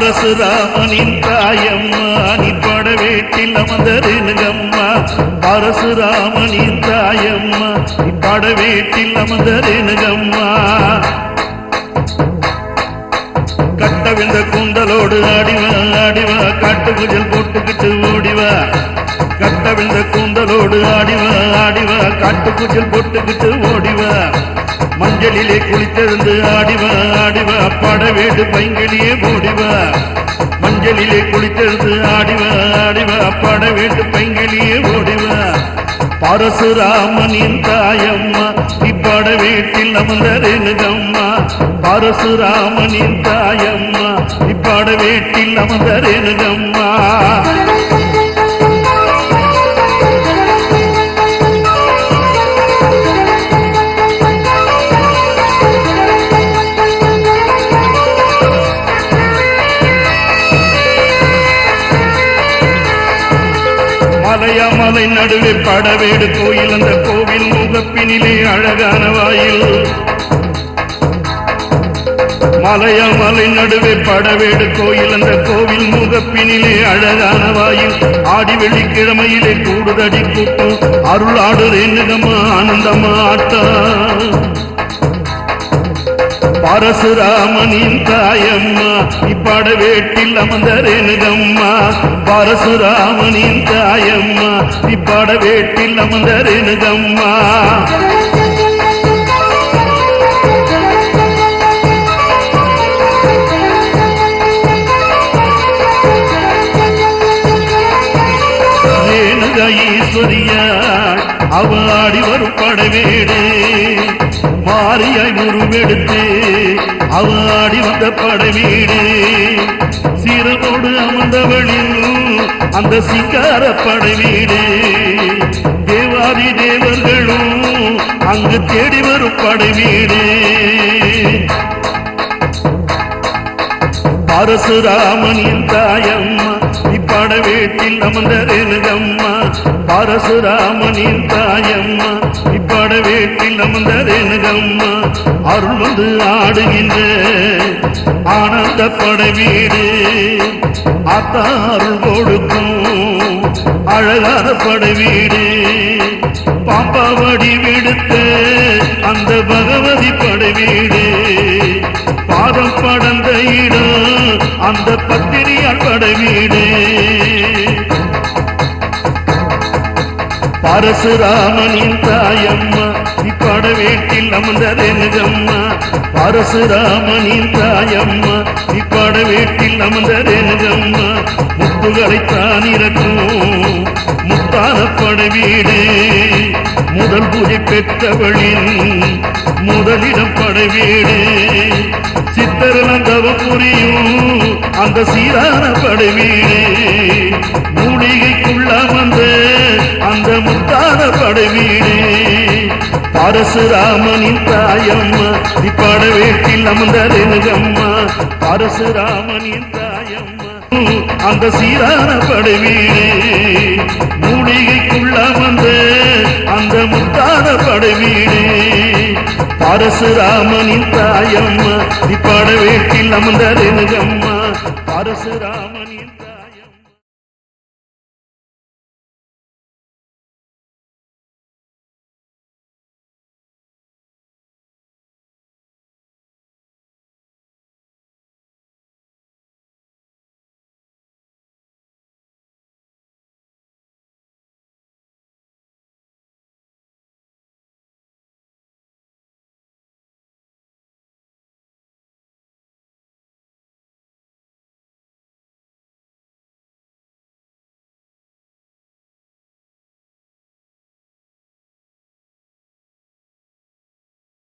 பரசுராமனின் தாயம்மா நீ பட வீட்டில் அமர்ந்தருங்கம்மா பரசுராமனின் தாயம்மா நீ பட வீட்டில் அமர்ந்தருங்கம்மா கட்டவிழ்ந்த கூந்தலோடு ஆடிவா ஆடிவா காட்டு குஜல் போட்டுக்கிட்டு ஓடிவா. கட்டவிழ்ந்த கூந்தலோடு ஆடிவா ஆடிவா காட்டு குஜல் போட்டுக்கிட்டு ஓடிவா. மஞ்சளிலே குளித்தெழுந்து ஆடிவா ஆடிவா. அப்பாட வீடு பைங்கிலியே ஓடிவா. மஞ்சளிலே குளித்தெழுந்து ஆடிவா ஆடிவா. அப்பாட வீட்டு பைங்கிலியே ஓடிவா. பரசுராமனின் தாயம்மா இப்பாட வீட்டில் அமர்ந்தருங்கம்மா. பரசுராமனின் தாயம்மா இப்பாட வீட்டில் அமர்ந்தருங்கம்மா. மலையமலை நடுவே படவேடு கோயில் அந்த கோவில் முகப்பினிலே அழகான வாயில். மலையமலை நடுவே படவேடு கோயில் அந்த கோவில் முகப்பினிலே அழகான வாயில். ஆடி வெள்ளிக்கிழமையிலே கூடுதடி கூட்டம் அருளாடு ரேணுகம்மா ஆனந்தமா ஆட்டா. பரசுராமனின் தாயம்மா இப்பாட வேட்டில் அமர்ந்தரேனுகம்மா பரசுராமனின் தாயம்மா இப்பாட வேட்டில் அமர்ந்தரேனுகம்மா ரேணுக அவ ஆடி வரும் படவேடு. மாறியாய் உருவெடுத்து அவாடி வந்த படவீடு சிறமோடு அமர்ந்தவளில் அந்த சிங்கார படவீடு தேவாதி தேவர்களும் அங்கு தேடி வரும் படவீடு பரசுராமனின் தாயம்மா இப்பட அமர்ந்த அமர்ந்தரேனுகம்மா பரசுராமனின் தாயம்மா இப்பட வீட்டில் அமர்ந்தரேனுகம்மா அருள் வந்து ஆடுகின்ற ஆனந்த பட வீடு. அத்தா அருள் கொடுக்கும் அழகான பட வீடு. பாம்பாவடி விடுத்து அந்த பகவதி பட வீடு. பாதம் படந்த இடம் அந்த பத்திரியார் பட வீடு. பரசுராமனின் தாயம்மா இப்பட வேட்டில் அமர்ந்ததெனுகம்மா பரசுராமனின் தாயம்மா இப்பட வேட்டில் அமர்ந்ததெனுகம்மா முத்துகளைத்தான் இறக்கும் முத்தான பட வீடு. முதல் பூஜை பெற்றவளின் முதலிடம் பட வீடு. சித்தரலங்கவ புரியும் அந்த சீரான பட பரசுராமனின் தாயம்மா இப்பட வீட்டில் அமர்ந்தருங்கம்மா. பரசுராமனின் தாயம்மா அந்த சீரான பட மூலிகைக்குள்ள வந்த அந்த முத்தான பட வீடு பரசுராமனின் தாயம்மா இப்பட வீட்டில் அமர்ந்தருங்கம்மா. பரசுராமனின்